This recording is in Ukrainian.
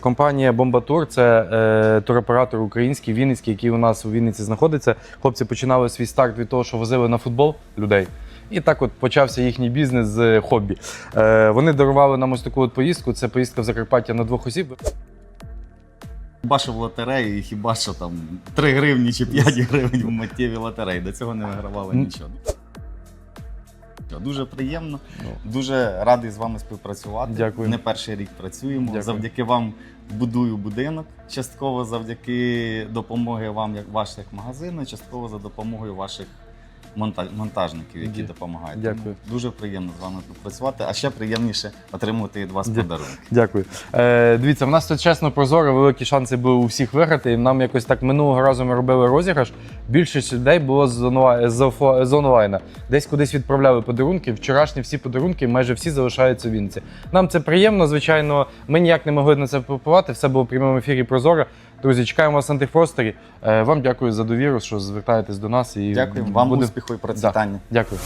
знаєте, компанія Бомбатур це е, туроператор український, вінницький, який у нас у Вінниці знаходиться. Хлопці починали свій старт від того, що возили на футбол людей. І так от почався їхній бізнес з хобі. Е, вони дарували нам ось таку от поїздку. Це поїздка в Закарпаття на двох осіб. Хіба що в лотереї, хіба що там 3 гривні чи 5 гривень в миттєві лотереї. До цього не вигравали нічого. Дуже приємно, Ну. дуже радий з вами співпрацювати. Дякую. Не перший рік працюємо. Дякую. Завдяки вам будую будинок. Частково завдяки допомоги вам, як ваших як магазину, частково за допомогою ваших монтажників, які допомагають. дякую. Тому Дуже приємно з вами співпрацювати, а ще приємніше отримувати від вас Дя- подарунки. Дякую. Е, дивіться, в нас тут чесно прозоро, великі шанси були у всіх виграти. І нам якось так минулого разу ми робили розіграш. Більшість людей було з, онлай- з, офла- з онлайна. Десь кудись відправляли подарунки. Вчорашні всі подарунки майже всі залишаються в Вінці. Нам це приємно, звичайно. Ми ніяк не могли на це впливати. Все було в прямому ефірі прозоро. Друзі, чекаємо вас в антифростері. Е, вам дякую за довіру, що звертаєтесь до нас. І Дякую вам буде- успіху і процвітання. Дякую.